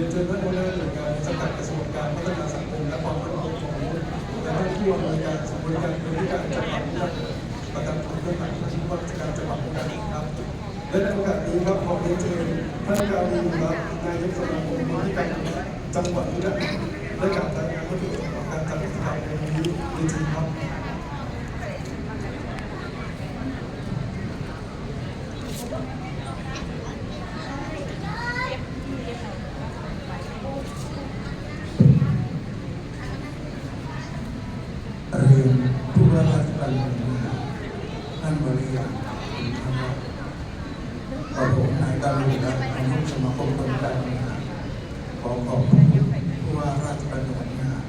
รียนเชิญท่านหัวหน้าหน่วยงานสังกัดกระทรวงการพัฒนาสังคมและความมั่นคงของมนุษย์และท่านผู้อำนวยการศูนย์บริการคนพิการจังหวัดและประกันผลเพื่อหมายที่ว่าราชการจังหวัดมุกดาหารครับและในโอกาสนี้ครับขอเรียนเชิญท่านการีครับนายกสมาคมคนพิการจังหวัดมุกดาหารและการรายงานวัตถุประสงค์ขอการจัดกิจกรรมในวันนี้เรียนเชิญครับ เรียนผู้ว่าราชการจังหวัดท่านบริยารนะครับกับผมนายการุณและนายกสมา คมคนการงานขอขอบคุณผู้ว่าราชการจังหวัดน่าน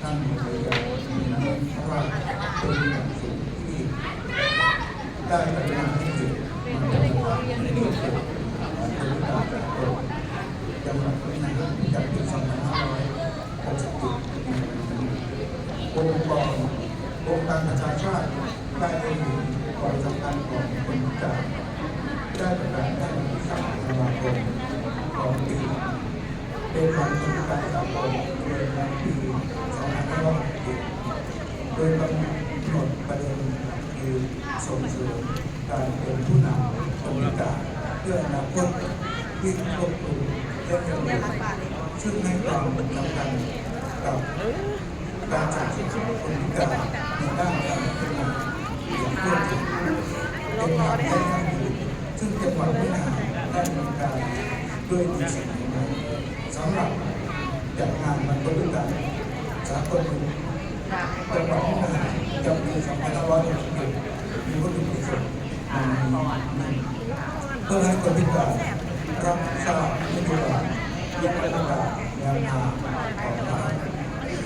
ท่านบริยารมีน้ำพระราชเป็นอย่าสูงที่ได้กรุณาให้เกียรติมาเป็นประธานในเรื่องของการบริการจากกรมจังหวัดน่านจากปี2567ในวันนี้องค์กรองค์การประชาชาติได้ได้เห็นความสำคัญของคนพิการได้ประกาศให้สามธันวาคม ของปีเป็นวันคนพิการสากลเดือนในปี2561โดยกำหนดประเด็นคือส่งเสริมการเป็นผู้นำคนพิการเพื่ออนาคตที่ควบคุมและยั่งยืนซึ่งให้ความสำคัญกับการจัดกิจกรรคนพิการในด้านการพัฒนาอย่างรวดเร็วเป็นงานที่ยั่งซึ่งจังหวัดพิณาได้ดำเนินการ ด้วยดีสิ่งนี้สำหรับจัดงานมันคนพิการสากลจังหวัดพิณาจำปี2561มีวัตถุประสงค์ดังนี้เพื่อให้คนพิการรับทราบนโยบายและมาตรการแนวทางของรัฐ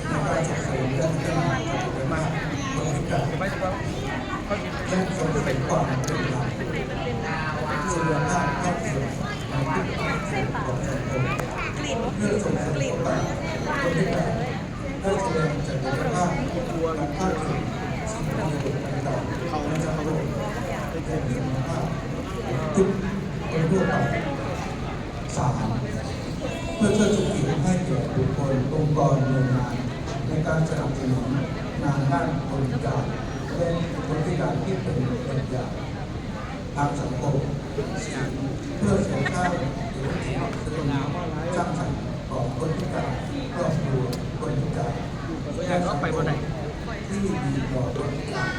ในการส่งเสริมและพัฒนาสุขภาพคนพิการและส่งเสริมความเป็นหลักสุขภาพครอบครัวในทุกภาคส่วนของสังคมเพื่อส่งเสริมโอกาสคนพิการได้แสดงศักยภาพการเข้าถึงสิ่งประโยชน์ต่างๆของสังคมและสุขภาพทุกคนทั่วไปสามเพื่อเชิดชูเกียรติให้แก่บุคคลองค์กรหน่วยงานในการสนับสนุนงานด้านคนพิการและคนพิการที่เป็นแบบอย่าทางสังคมเพื่อสริมสร้างเกียรติสร้างสรรค์ของคนพิการครอบครัวคนพิการและสังคม ที่ดีต่อคนพิการ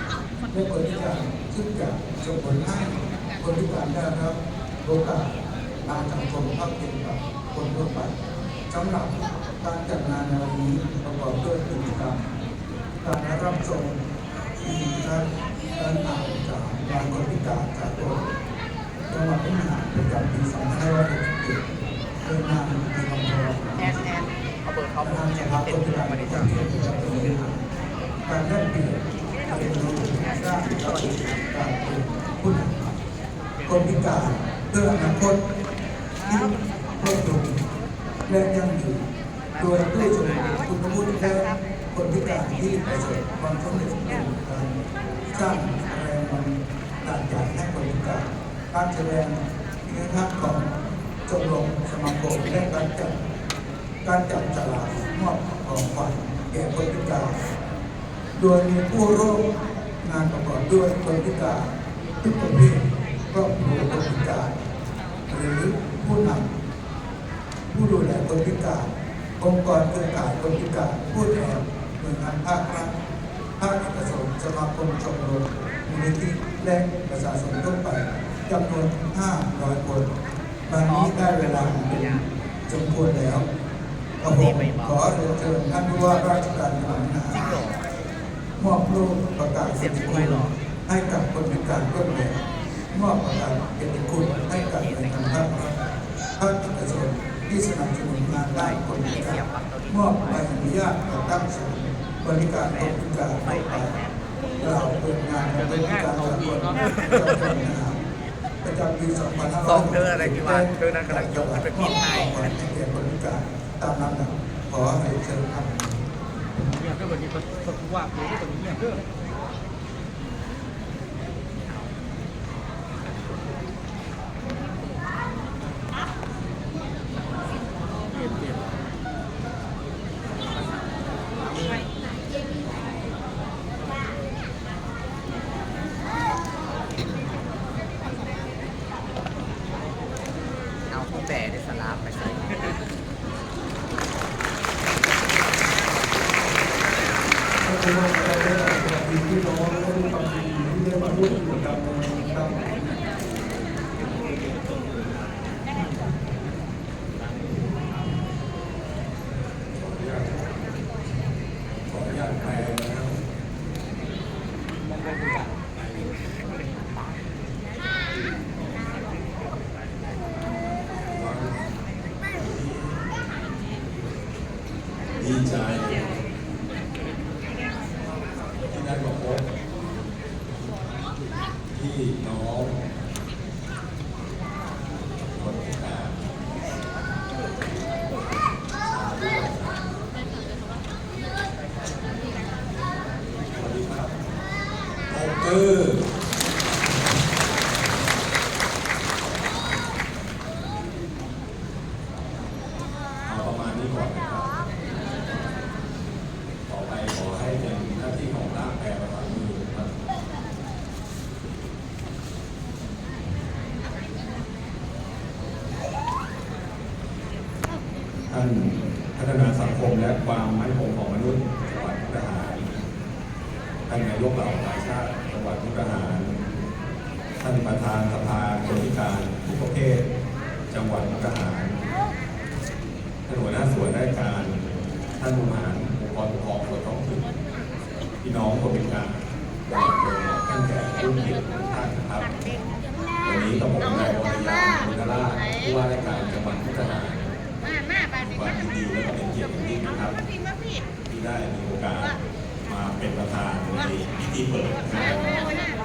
และคนพิการซึ่งจะส่งผลให้คนพิการได้รับโอกาสทางสังคมภาคเพียงกับคนทั่วไปสำหรับการจัดงานในวันนี้ประกอบด้วยกิจกรรมการรับชมมีทัศน์การอ่านจากงานคนพิการจากตัวจังหวัดพิณาประจำปี2567โดยนทางมีคำพรแอนแอนเอาเบอร์เขาประมาธานสเนี่ยภาเต็คมนพิการมาปดิระจ้ะจำปี2567 การแลกเปลี่ยนเรียนรู้สร้างสรรค์การเป็นผู้นำคนพิการเพื่ออนาคตที่รอบคลุมและยั่งยืนโดยผู้ชมคุณวุฒิและคนพิการที่ประสบความสำเร็จในการสร้างแรงบันดาลใจให้คนพิการการแสดงวิธีทัศของชมรมสมาคมและการจัดการจับฉลากมอบของขวัญแก่คนพิการ โดยมีผู้ร่วมงานประกอบด้วยคนพิการทุกประเภทครอบครัวคนพิการหรือผู้นำผู้ดูแลคนพิการองค์กรเครือข่ายคนพิการผู้แทนหน่วยงานภาครัฐภาคเอกชนสมาคมชมรมมูลนิธิและประชาชนทั่วไปจำนวน 500 คนวันนี้ได้เวลาเป็นสมควรแล้วกระผมขอเรียนเชิญท่านผู้ว่าราชการจังหวัดมหา มอบรูปประกาศเกียรติคุณให้กับคนพิการร่วมแบบมอบประกาศเกียรติคุณให้กับหน่วยงานภาครัฐภาคเอกชนที่สนับสนุนงานด้านคนพิการมอบใบอนุญาตก่อตั้งศูนย์บริการคนพิการทั่วไปกล่าเปิดงานคนพิการสากลประจำปี2500สองเธออะไรกี่วันเธอนั้นกำลังยกมันเป็นพิษให้ให้แก่คนพิการตามลำดับขอให้เชิญครับ เนี่ย ก็วันนี้ก็ก็ว่าคือก็วันนี้เนี่ย Thank you. ได้มาพบที่น้องคนพิการโอเคายกเหล่าประชาติจังหวัดมุกดาหารท่านประธานสภาคนพิการทุกประเภทจังหวัดมุกดาหารท่านหัวหน้าส่วนราชการท่านผู้บริหารองค์กรปกครองส่วนท้องถิ่นพี่น้องคนพิการท่านแก่ผู้มีเกียรติทุกท่านครับวันนี้กับผมนายวรยาบุญราชผู้ว่าราชการจังหวัดมุกดาหารความยินดีและเป็นเกียรติอย่างยิ่งนะครับที่ได้มีโอกาส มาเป็นประธานในพิธีเปิดงาน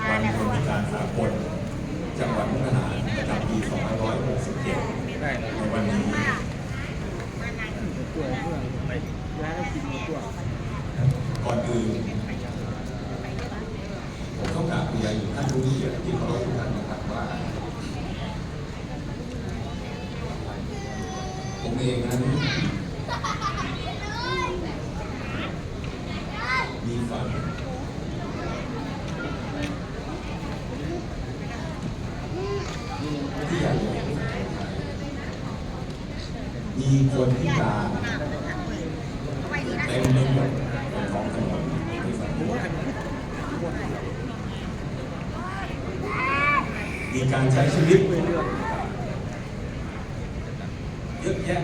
วันคนพิการสากลจังหวัดมุกดาหารประจำปี2567ในวันนี้ก่อนอื่นผมต้องกราบเรียนท่านผู้มีเกียรติที่เคารพทุกท่านนะครับว่า ผมเองนั้น มีฝันที่อยากจะเห็นสังคมไทย มีคนพิการเต็มไปหมดของถนนมีการใช้ชีวิตเยอะแยะ